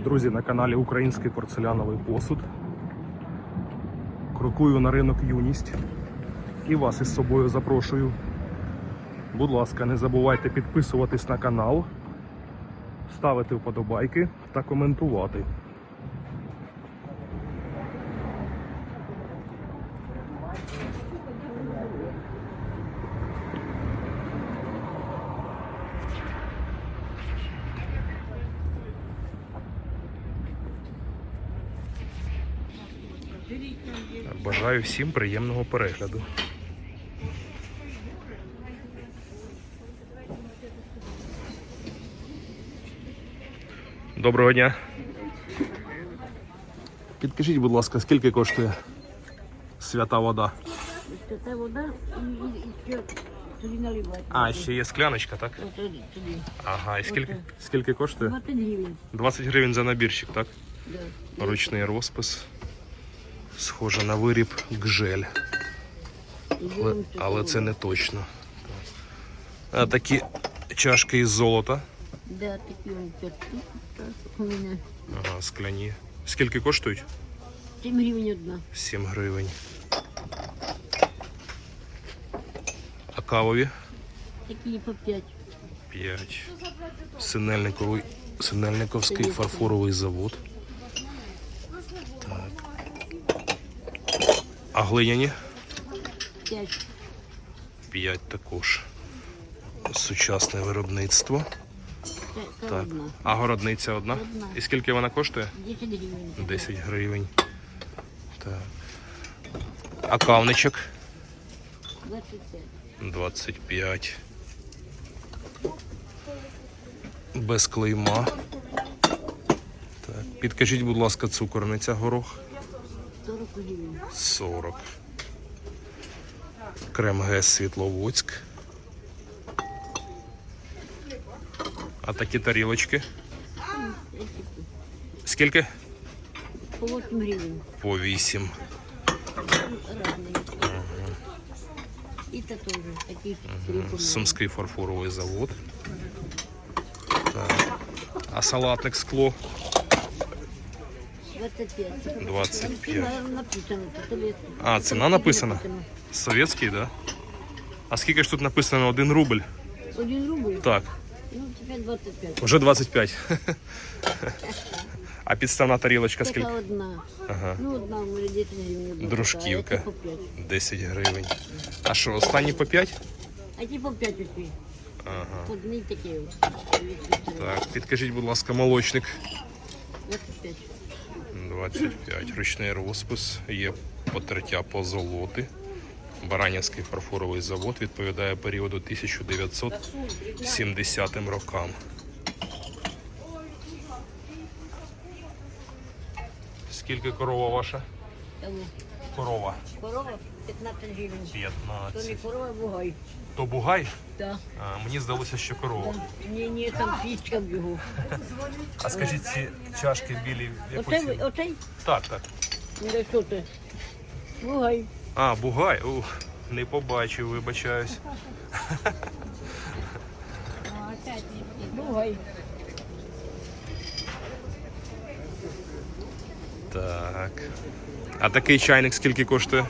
Вітаю, друзі, на каналі Український порцеляновий посуд. Крокую на ринок юність і вас із собою запрошую. Будь ласка, не забувайте підписуватись на канал, ставити вподобайки та коментувати. Бажаю всім приємного перегляду. Доброго дня. Підкажіть, будь ласка, скільки коштує свята вода? Це вода і, і, і ще туди наливати. А, ще є скляночка, так? Ага, і скільки, скільки коштує? 20 гривень. 20 гривень за набірчик, так? Ручний розпис. Схоже на виріб гжель. Але, але це не точно. А такі чашки із золота. Да, такі он п'ятки. Так, у мене Ага, скляні. Скільки коштують? 7 гривень одна. 7 гривень. А кавові? Такі по 5. 5. Синельниковий, Синельниковський фарфоровий завод. А глиняні? 5. 5 також. Сучасне виробництво. Так. А городниця одна? Одна. І скільки вона коштує? 10 гривень. 10 гривень. Так. А кавничок? 25. 25. Без клейма. Так. Підкажіть, будь ласка, цукорниця горох 40 Крем ГЕС Світловодськ. А такі тарілочки? Скільки? По 8 гривень. По 8. І це теж силиконові. Сумський фарфоровий завод. Так. А салатник скло 25. 25. Там написано, це ліс. А, ціна написана? Совєтський, да? А скільки ж тут написано 1 рубль? Один рубль? Так, Ну, тепер 25. вже 25. А підставна тарілочка Така скільки? одна. Ага. Ну, одна у мене 10 гривень. одна Дружківка. така, а ті по 5. 10 гривень. А що, останні по 5? А ті по 5 оці. Ага. Одні такі. от. Так, підкажіть, будь ласка, молочник 25. 25. Ручний розпис. Є потертя позолоти. Баранівський фарфоровий завод відповідає періоду 1970 рокам. Скільки корова ваша? Корова. корова 15 гривень. То не корова, а бугай. То бугай? Так. А, мені здалося, що корова. Ні, ні, там пічка в його. А скажіть, ці чашки білі в яку Оцей, ціну? оцей? Так, так. Не що ти? Бугай. А, бугай. Ух, не побачив, вибачаюсь. Бугай. Так. А такий чайник скільки коштує?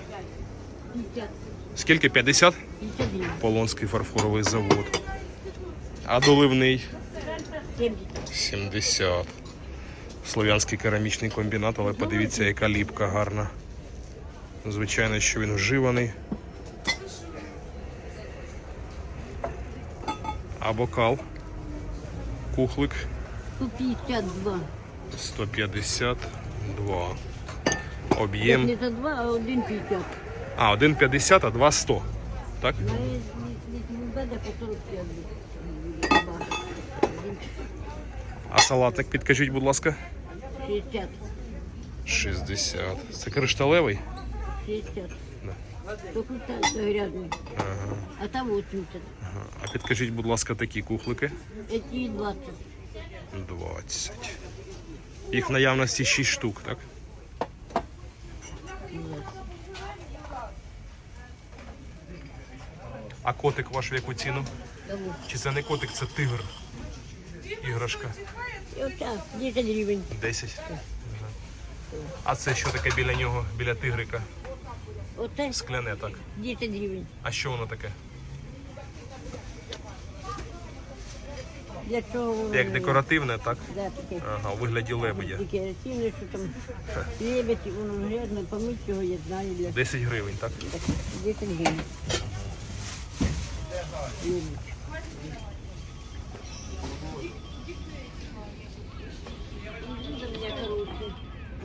50. Скільки? 50? 50. Полонський фарфоровий завод. А доливний 70. 70. Слов'янський керамічний комбінат, але подивіться, яка ліпка гарна. Звичайно, що він вживаний. А бокал. Кухлик По 52. 152. Об'єм. не за 2, а один 50. А, 1,50, а 2 100. Так? Ну, не буде по 45. буде. А салатник підкажіть, будь ласка. 60. 60. Це кришталевий? 60. Да. Только так, то грязный. Ага. А там 80. ага. А підкажіть, будь ласка, такі кухлики. Эти 20. 20. Їх в наявності 6 штук, так? А котик ваш в яку ціну? Чи це не котик, це тигр? іграшка? Ота, 10 гривень. 10. А це що таке біля нього, біля тигрика? Оте Скляне так. 10 гривень. А що воно таке? Для чого воно? Як декоративне, так? Да, таке. Ага, у вигляді лебедя. Декоративне, що там лебедь, воно грязно, помить його, я знаю, для 10 гривень, так? так, 10 гривень.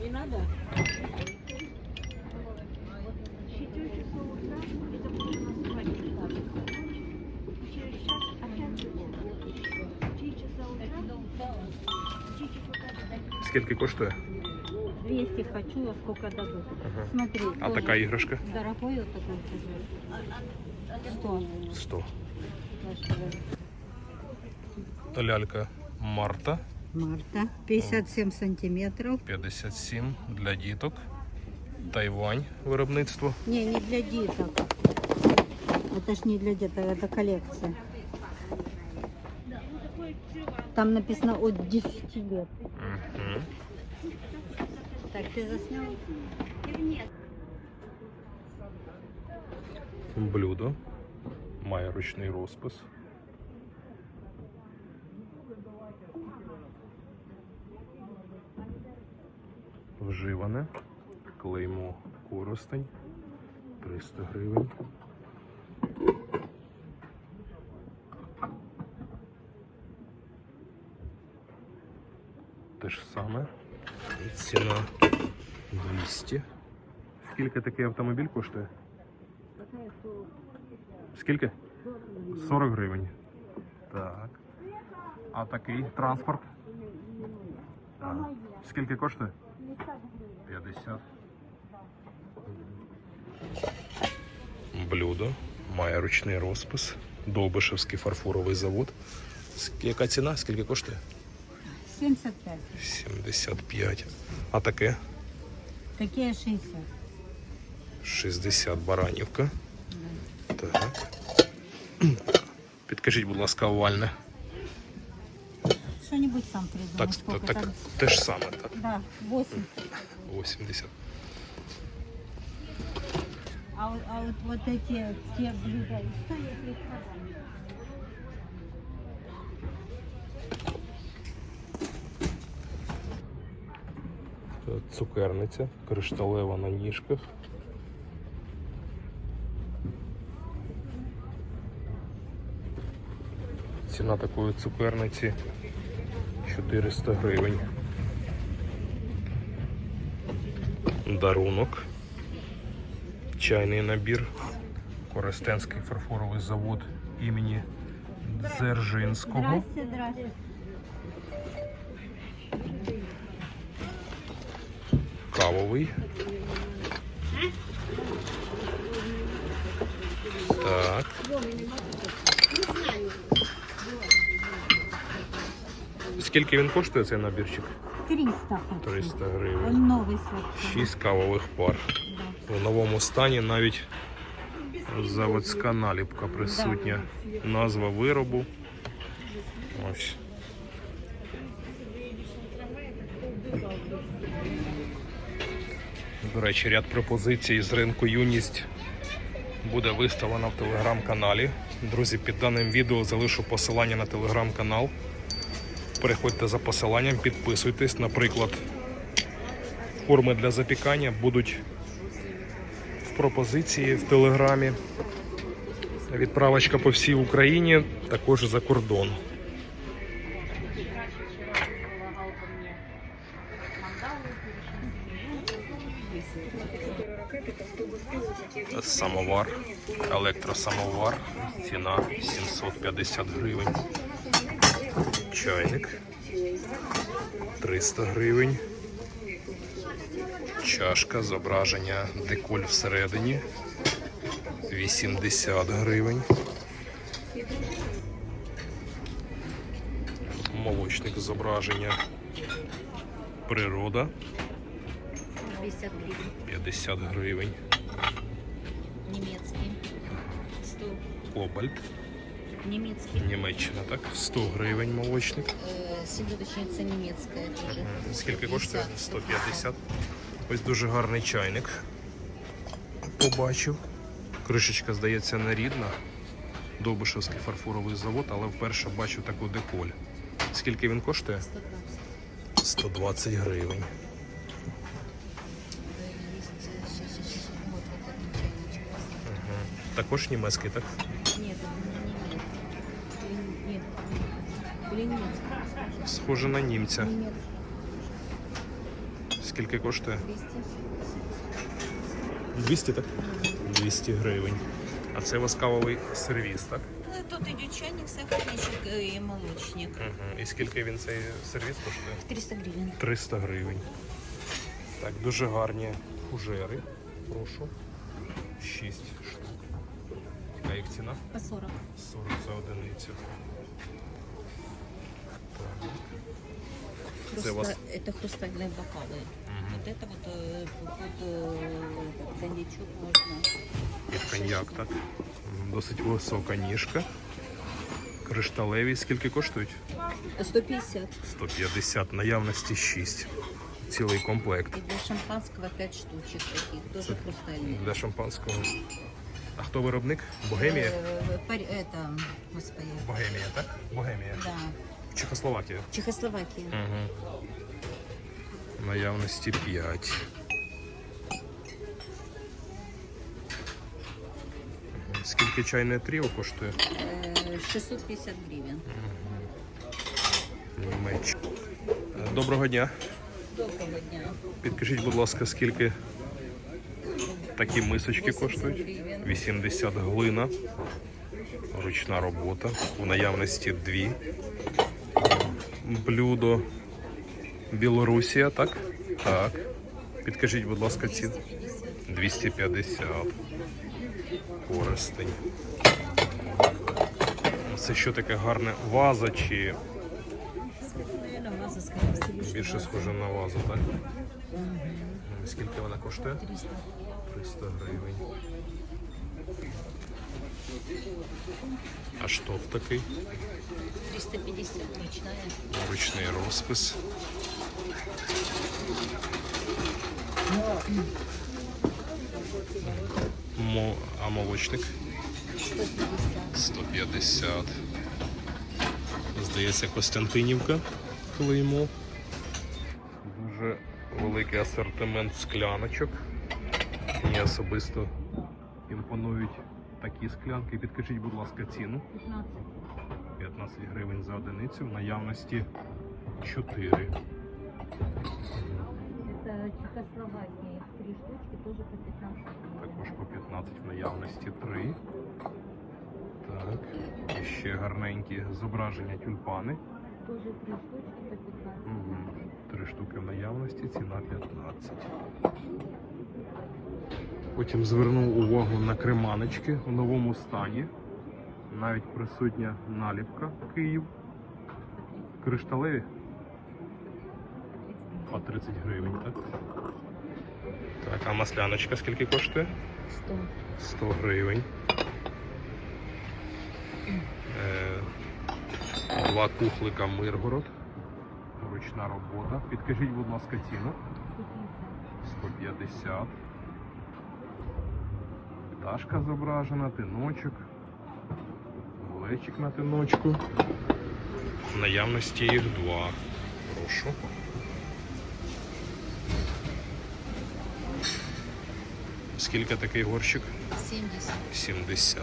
Не надо? Скільки коштує? 200 хочу, а сколько дадут. Смотри, А тоже така іграшка? дорогой вот такой скажи. 100. 100. Та лялька Марта Марта, 57 сантиметров. 57 для діток. Тайвань виробництво. Не, не для деток. Это ж не для деток, это коллекция. Там написано от 10 лет. Мгм. Так, ты заснял? Блюдо. Має ручний розпис. Вживане. Клеймо коростень. 300 гривень. Те ж саме. І ціна 200. Скільки такий автомобіль коштує? Скільки? 40 гривень. Так. А такий транспорт? А. Скільки коштує? 50. Блюдо. Має ручний розпис. Довбишевський фарфоровий завод. Ск- Яка ціна? Скільки коштує? 75. 75. А таке? Такие 60. 60 баранівка. Так. Підкажіть, будь ласка, овальне. Что-нибудь сам придумал. Так, сколько так, те ж саме, так? Да, 8. 80. А, вот- а вот, вот эти те блюда и стоят продам. Цукерниця, кришталева на ніжках. Ціна такої цукерниці 400 гривень. Дарунок. Чайний набір. Коростенський фарфоровий завод імені Дзержинського. Кавовий. Так. Скільки він коштує цей набірчик? 300 хочу. 300 гривень. Он новый сорт. 6 кавових пар. У новому стані навіть заводська наліпка присутня. Назва виробу. Ось. До речі, ряд пропозицій з ринку юність буде виставлено в телеграм-каналі. Друзі, під даним відео залишу посилання на телеграм-канал. Переходьте за посиланням, підписуйтесь. Наприклад, форми для запікання будуть в пропозиції в телеграмі. Відправочка по всій Україні, також за кордон. Самовар, електросамовар, ціна 750 гривень. Чайник 300 гривень. Чашка, зображення деколь всередині 80 гривень. Молочник зображення природа 50 гривень. Немецкий. 100. Кобальт, Немецкий. Німеччина, так? 100 гривень молочник. Селедочница немецкая тоже. Скільки коштує? 150. 150. Ось дуже гарний чайник. Побачив. Кришечка, здається, не рідна. Довбишевський фарфоровий завод, але вперше бачу таку деколь. Скільки він коштує? 120. 120 гривень. Чайничек. Також німецький, так? Схоже на німця. Скільки коштує? 200. 200, так? 200 гривень. А це у вас кавовий сервіс, так? Ну, Тут идет чайник, сахарничек э, и молочник. Угу. І скільки він цей сервіс коштує? 300 гривен. 300 гривень. Так, дуже гарні фужери. Прошу. 6 штук. А їх ціна? По 40. 40 за одиницю. Так. Це у вас Хруста- Это хрустальные бокалы. Вот это вот э, под э, коньячок можно. під коньяк, так? М, Досить висока ніжка. Кришталеві скільки коштують? 150. 150, наявності 6. Цілий комплект И для шампанского 5 штучек таких, тоже хрустальные. для шампанського. А хто виробник? Богемія? Э, парь- Это, господи, Богемія, так? Богемія. да, Чехословакія. Чехословакия. Угу. Наявності 5. Скільки чайне тріо коштує? Э, 650 гривен. Німеччина. Е, Доброго дня. Доброго дня. Підкажіть, будь ласка, скільки такі мисочки коштують? гривень. 80 глина. Ручна робота. У наявності дві. Блюдо Білорусія, так? Так. Підкажіть, будь ласка, ціну. 250. Користень. Це що таке гарне ваза чи більше схоже на вазу, так? Скільки вона коштує? 300. 300 гривень. А штоф такий? 350 ручная. Ручний розпис. Мо... А молочник? 150. 150. Здається, Костянтинівка клеймо. Дуже великий асортимент скляночок. Мені особисто імпонують такі склянки. Підкажіть, будь ласка, ціну. 15. 15 гривень за одиницю. В наявності 4. Это Чехословакия. Три штучки тоже по 15. Також по 15 в наявності 3. Так. І ще гарненькі зображення тюльпани. Тоже три штучки по 15 Угу. Три штуки в наявності, ціна 15. Потім звернув увагу на креманочки в новому стані. Навіть присутня наліпка Київ. Кришталеві. По 30 гривень, так? Так, а масляночка скільки коштує? 100. 100 гривень. Е, Два кухлика Миргород. Ручна робота. Підкажіть, будь ласка, ціну. 150. 150. Пташка зображена, тиночок. Глечик на тиночку. В наявності їх два. Прошу. Скільки такий горщик? 70. 70.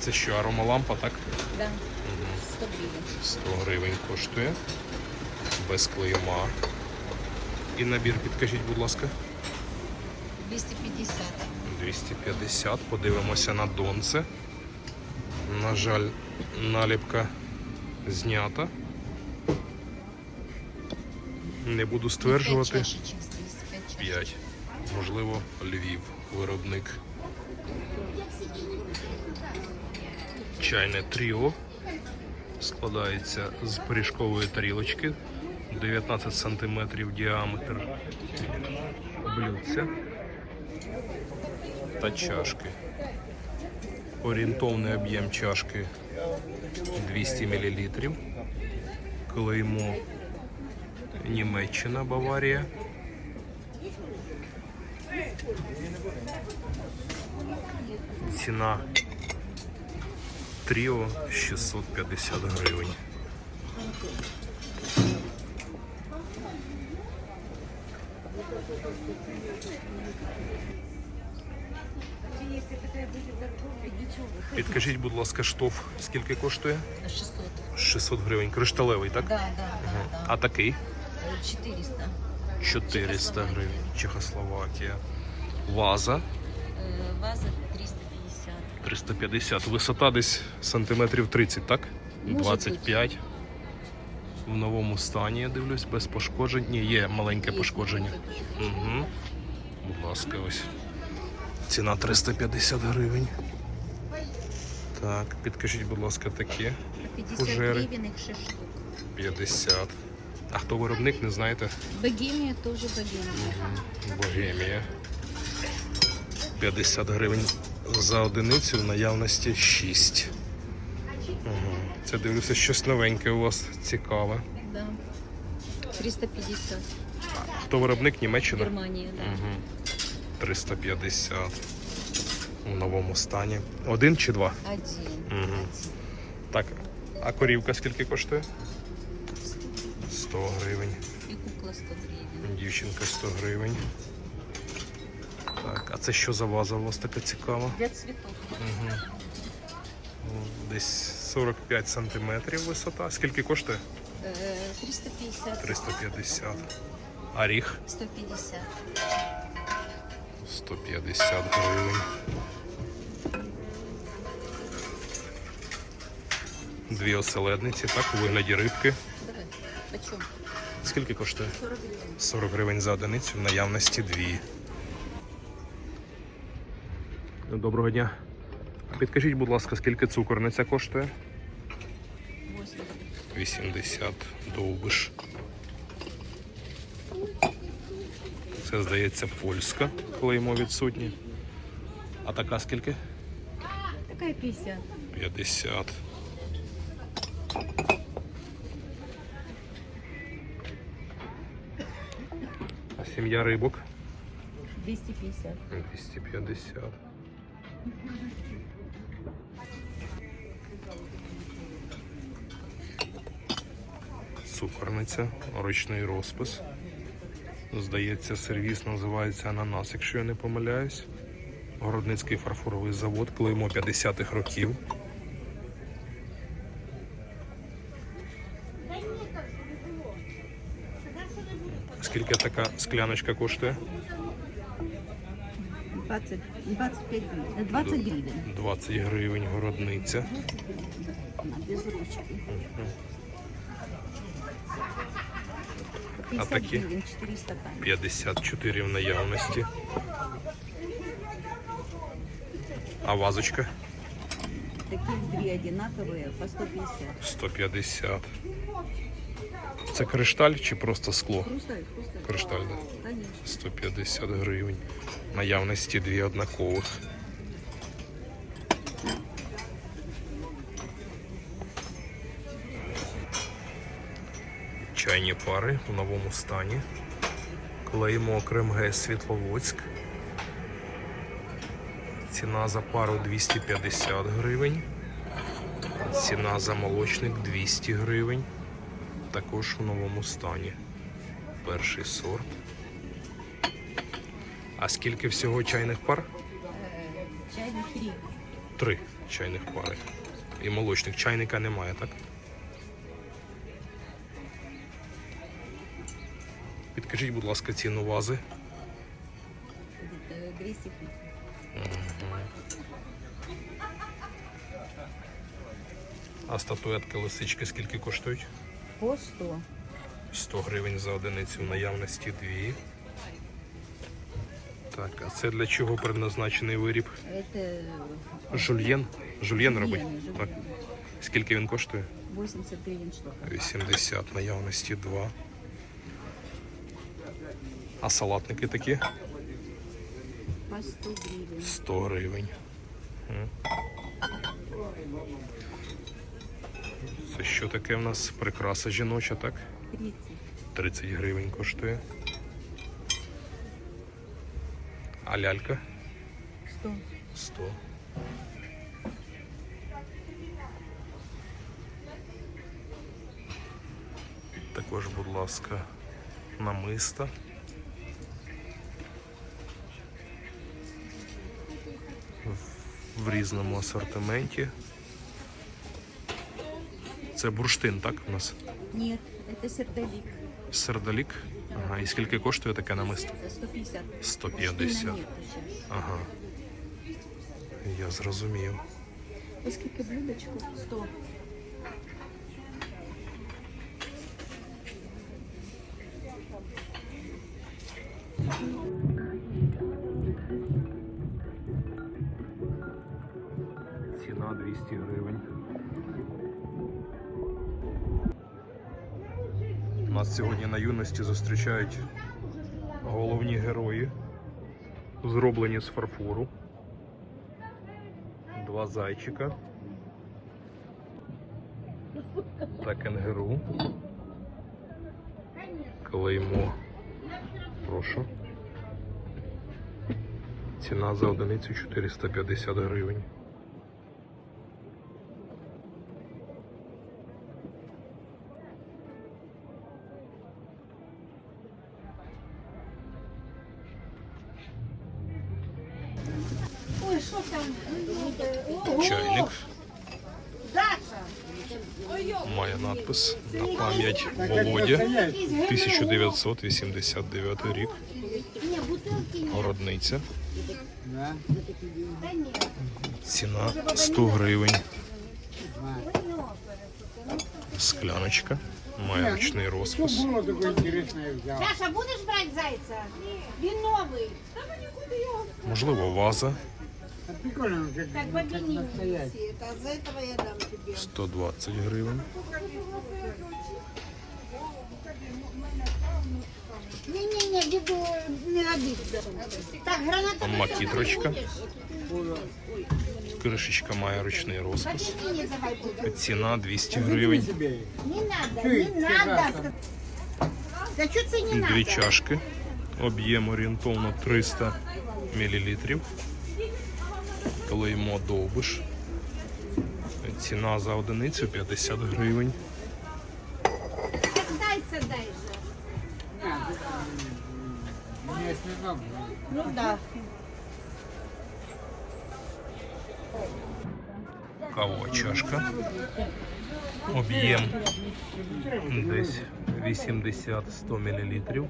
Це що, аромалампа, так? Да. 100 гривен. 100 гривень коштує. Без клейма. І набір, підкажіть, будь ласка. 250. 250. Подивимося на донце. На жаль, наліпка знята. Не буду стверджувати. чашечек здесь. 5 чашечек. 5. Можливо, Львів, виробник. Чайне тріо складається з пиріжкової тарілочки 19 см діаметр блюдця та чашки. Орієнтовний об'єм чашки 200 мл. Клеймо Німеччина, Баварія. Ціна Тріо 650 гривень. Підкажіть, будь ласка, штоф скільки коштує? 600. 600 гривень. Кришталевий, так? Да, да, да, да. А такий? Э, 400. 400 гривень. Чехословакія. Ваза Э, Ваза 350. 350. Висота десь сантиметрів 30, так? 25. В новому стані я дивлюсь, без пошкоджень. Ні, є маленьке пошкодження. Угу. Будь ласка, ось. Ціна 350 гривень. Так, підкажіть, будь ласка, такі 50 Фужери. гривен, их 6 штук. 50. А хто виробник, не знаєте? Богемия тоже богемия. Богемія. 50 гривень за одиницю в наявності 6. Угу. Це дивлюся, щось новеньке у вас цікаве. Да. 350. Хто виробник Німеччина? Германия, да. Угу. 350 у новому стані. Один чи два? Один. Один. Так. А корівка скільки коштує? 100 гривень. И кукла 100 гривен. Дівчинка 100 гривень. Так, а це що за ваза у вас така цікава? Для цветов. Угу. Десь 45 сантиметрів висота. Скільки коштує? Э, 350. 350. Аріх 150. 150 гривень. Дві оселедниці, так, у вигляді рибки. Давай. Почем? Скільки коштує? 40 гривен. 40 гривень за одиницю, в наявності дві. Доброго дня. Підкажіть, будь ласка, скільки цукорниця коштує? 80. 80 довбиш. Це, здається, польська, клеймо відсутнє. А така скільки? Такая 50. 50. А сім'я рибок? 250. 250. Цукорниця, ручний розпис. Здається, сервіс називається Ананас, якщо я не помиляюсь. Городницький фарфоровий завод, клеймо 50-х років. Скільки така скляночка коштує? 20, 25 гривен. 20 гривен. 20 гривень городниця. Без ручки. 50 такі? гривен, 4 стакана. 54 в наявності. А вазочка Таких две одинаковые по 150. 150. Це кришталь чи просто скло? Хрусталь, хрусталь. Кришталь, да. 150 гривень. Наявності дві однакових. Чайні пари в новому стані. Клеймо Кремге Світловодськ. Ціна за пару 250 гривень. Ціна за молочник 200 гривень. Також в новому стані. Перший сорт. А скільки всього чайних пар? Чайный три. Три чайних пари. І молочник. Чайника немає, так? Підкажіть, будь ласка, ціну вази. Э, 250. А статуетки лисички скільки коштують? По 100. 100 гривень за одиницю в наявності дві. Так, а це для чого предназначений виріб? Это Жульєн? Жульєн робить? жульєн. Так. Скільки він коштує? 80 гривен штука. 80 наявності 2. А салатники такі? По 100 гривен. 100 гривень. Це що таке в нас? Прикраса жіноча, так? 30. 30 гривень коштує. А лялька? 100. 100. Також, будь ласка, намиста. В- різному асортименті. Це бурштин, так? У нас Ні, це сердолік. сердолік. Ага, і скільки коштує таке намисто? 150. 150. Нет сейчас. Ага. Я зрозумів. Оскільки блюдочку? блюдечко? 100. Нас сьогодні на юності зустрічають головні герої, зроблені з фарфору. Два зайчика. Та кенгуру. Клеймо. Прошу. Ціна за одиницю 450 гривень. 1989 рік. Городниця. Ціна 100 гривень. Скляночка. Має ручний розпис. Даша, будеш брати зайця? Він новий. Можливо, ваза А прикольно, 120 гривень. Ні-ні-ні, діду не годиться. Так, граната. Макітрочка. Кришечка має ручний розпис. Победили, давай буде. Ціна 200 гривень. Не надо, не надо. Да це не надо? Дві чашки. Об'єм орієнтовно 300 мл. Клеймо довбиш. Ціна за одиницю 50 гривень. Ну да. Кавова чашка. Об'єм десь 80-100 мл.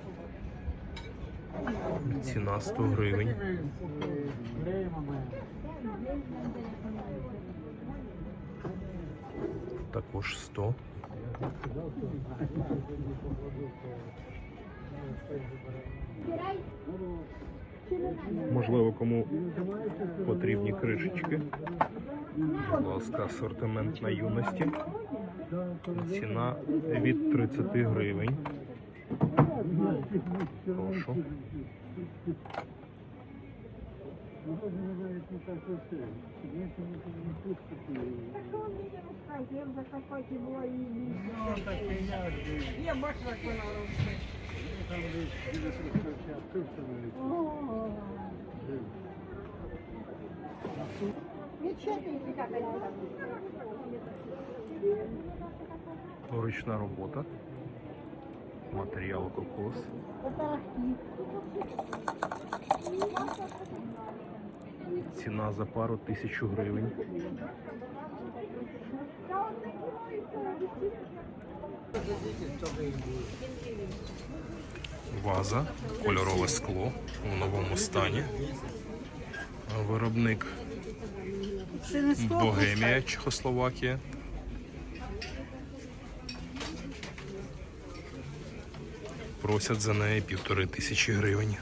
Ціна 100 гривень. Також 100. Можливо, кому потрібні кришечки. Будь ласка, асортимент на юності. Ціна від 30 гривень. Прошу. Ничего ты никак не Ручна робота. Матеріал кокос. Ціна за пару тисячу гривень. Ваза, кольорове скло у новому стані. Виробник Богемія, Чехословакія. Просять за неї півтори тисячі гривень.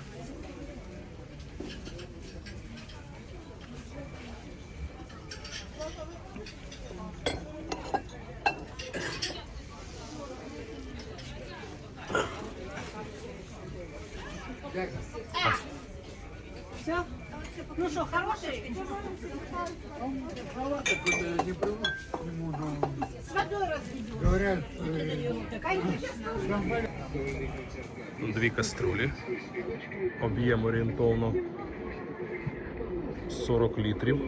Літрів.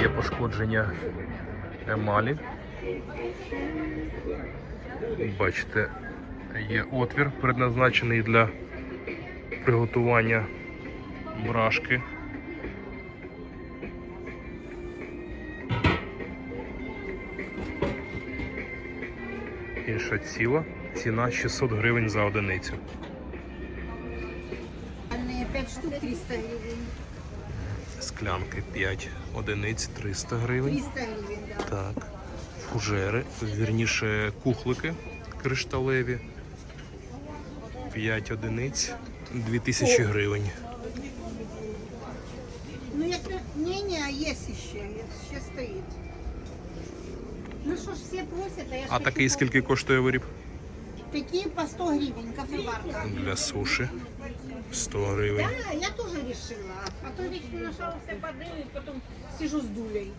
Є пошкодження емалі. Бачите, є отвір, предназначений для приготування брашки. Інша ціла. Ціна 600 гривень за одиницю. Склянки 5 одиниць 300 гривень. 300 гривен, да. Так. Фужери, вірніше кухлики кришталеві. 5 одиниць 2000 гривень. Ну, это... Не-не, есть еще. Еще стоит. Ну что ж, все просят, а я ж А такий скільки коштує виріб? Такие по 100 гривен, кофеварка. Для суші 100 гривень. Да, я тоже решила. А то вечно нашла все воды, и потом сижу с дулей.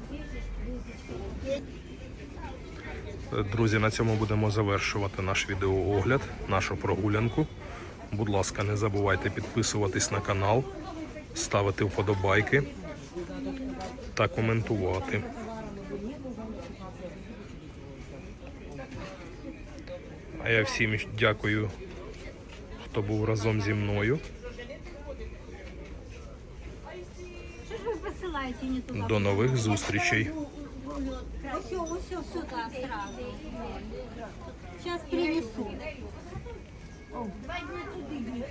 Друзі, на цьому будемо завершувати наш відеоогляд, нашу прогулянку. Будь ласка, не забувайте підписуватись на канал, ставити вподобайки та коментувати. А я всім дякую, хто був разом зі мною. До нових зустрічей. Ось, ось сюда сразу. Сейчас принесу. Давай туди.